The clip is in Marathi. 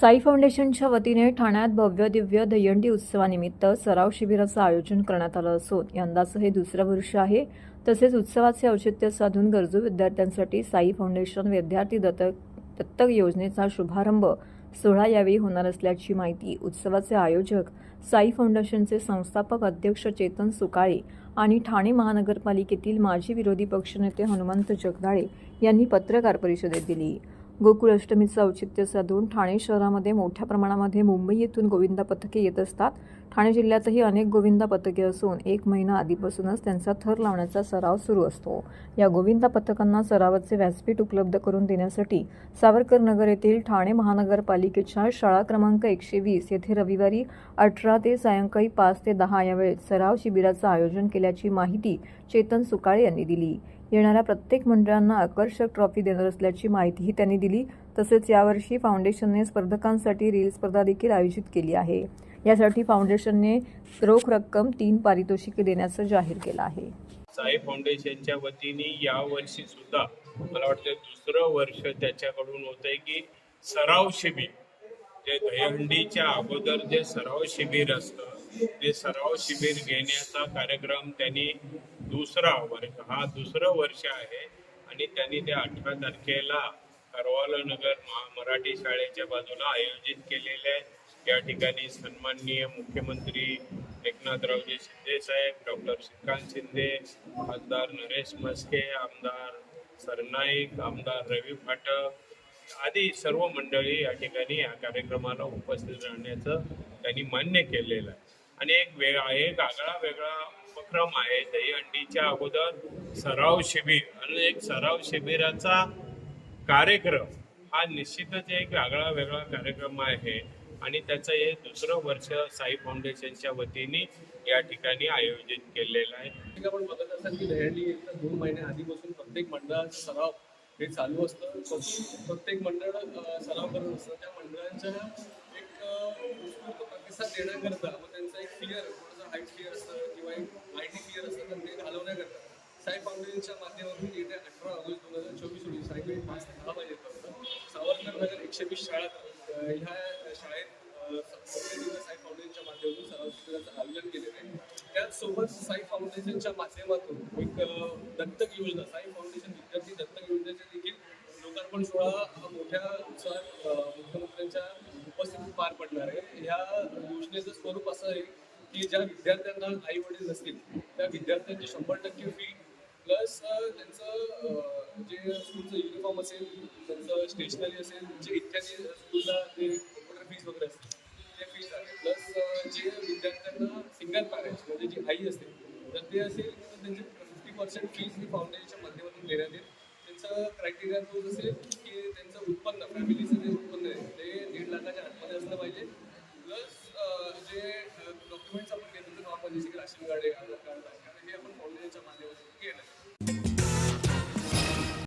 साई फाउंडेशनच्या वतीने ठाण्यात भव्य दिव्य दहीहंडी उत्सवानिमित्त सराव शिबिराचं आयोजन करण्यात आलं असून यंदाचं हे दुसरं वर्ष आहे. तसेच उत्सवाचे औचित्य साधून गरजू विद्यार्थ्यांसाठी साई फाउंडेशन विद्यार्थी दत्तक दत्तक योजनेचा शुभारंभ सोहळा यावेळी होणार असल्याची माहिती उत्सवाचे आयोजक साई फाउंडेशनचे संस्थापक अध्यक्ष चेतन सुकाळे आणि ठाणे महानगरपालिकेतील माजी विरोधी पक्षनेते हनुमंत जगदाळे यांनी पत्रकार परिषदेत दिली. गोकुळ अष्टमीचं औचित्य साधून ठाणे शहरामध्ये मोठ्या प्रमाणामध्ये मुंबई येथून गोविंदा पथके येत असतात. ठाणे जिल्ह्यातही अनेक गोविंदा पथके असून एक महिना आधीपासूनच त्यांचा थर लावण्याचा सराव सुरू असतो. या गोविंदा पथकांना सरावाचे व्यासपीठ उपलब्ध करून देण्यासाठी सावरकर नगर येथील ठाणे महानगरपालिकेच्या शाळा क्रमांक एकशे वीस येथे रविवारी अठरा ते सायंकाळी पाच ते दहा या वेळेत सराव शिबिराचं आयोजन केल्याची माहिती चेतन सुकाळे यांनी दिली. येणाऱ्या प्रत्येक मंडळांना आकर्षक ट्रॉफी देणार असल्याची माहितीही त्यांनी दिली. तसेच यावर्षी फाउंडेशनने स्पर्धकांसाठी रील स्पर्धा देखील आयोजित केली आहे. यासाठी फाउंडेशनने रोख रक्कम तीन पारितोषिके देण्याचं जाहीर केलं आहे. साई फाउंडेशनच्या वतीने या वर्षी सुद्धा मला वाटतं दुसरं वर्ष त्याच्याकडून होत आहे की सराव शिबिर. जे दहीहंडीच्या अगोदर जे सराव शिबिर असतं ते सराव शिबिर घेण्याचा कार्यक्रम त्यांनी दुसरा वर्ष हा दुसरं वर्ष आहे आणि त्यांनी ते अठरा तारखेला करवाला नगर महा- मराठी शाळेच्या बाजूला आयोजित केलेले आहे या ठिकाणी सन्माननीय मुख्यमंत्री एकनाथरावजी शिंदे साहेब डॉक्टर श्रीकांत शिंदे खासदार नरेश मस्के आमदार सरनाईक आमदार रवी फाटक आदी सर्व मंडळी या ठिकाणी या कार्यक्रमाला उपस्थित राहण्याचं त्यांनी मान्य केलेलं आहे. आणि एक वेगळा एक आगळा वेगळा उपक्रम आहे. दहीहंडीच्या अगोदर सराव शिबिर आणि एक सराव शिबिराचा कार्यक्रम हा निश्चितच एक आगळा वेगळा कार्यक्रम आहे. आणि त्याचं हे दुसरं वर्ष साई फाउंडेशनच्या वतीने या ठिकाणी आयोजित केलेलं आहे. आपण बघत असाल की दहीहंडी दोन महिने आधीपासून प्रत्येक मंडळाचा सराव हे चालू असतं. प्रत्येक- मंडळ सराव करत असतं. त्या मंडळांच्या एक उत्स्फूर्त प्रतिसाद देण्याकरता मग त्यांचा एक क्लिअर हाईट क्लिअर असतं किंवा एक माहिती क्लिअर असतं तर ते घालवण्याकरता साई फाउंडेशनच्या माध्यमातून येत्या अठरा ऑगस्ट दोन हजार चोवीस रोजी सायंकाळी पाच ते दहा वाजेपर्यंत सावरकर नगर एकशे वीस शाळा ह्या शाळेत साई फाउंडेशनच्या माध्यमातून सराव आयोजन केलेलं आहे. त्याचसोबत साई फाउंडेशनच्या माध्यमातून एक दत्तक योजना साई फाउंडेशन विद्यार्थी दत्तक योजनेचे देखील लोकार्पण सोहळा हा मोठ्या उत्साहात मुख्यमंत्र्यांच्या उपस्थितीत पार पडणार आहे. ह्या योजनेचं स्वरूप असं आहे की ज्या विद्यार्थ्यांना आई वडील नसतील त्या विद्यार्थ्यांची शंभर टक्के फी त्यांचं जे स्कूलचं युनिफॉर्म असेल त्यांचं स्टेशनरी असेल जे इत्यादी स्कूलला ते कॉम्प्युटर फीज वगैरे असतील ते फीज आहे प्लस जे विद्यार्थ्यांना सिंगल पॅरेंट्स म्हणजे जी आई असते तर ते असेल तर त्यांची फिफ्टी पर्सेंट फीज ही फाउंडेशनच्या माध्यमातून देण्यात येईल त्यांचं क्रायटेरिया तोच असेल की त्यांचं उत्पन्न फॅमिलीचं जे उत्पन्न आहे ते दीड लाखाच्या आतमध्ये असलं पाहिजे प्लस जे डॉक्युमेंट्स आपण घेतो ते नॉर्मल जसे की राशन कार्ड आहे आधार कार्ड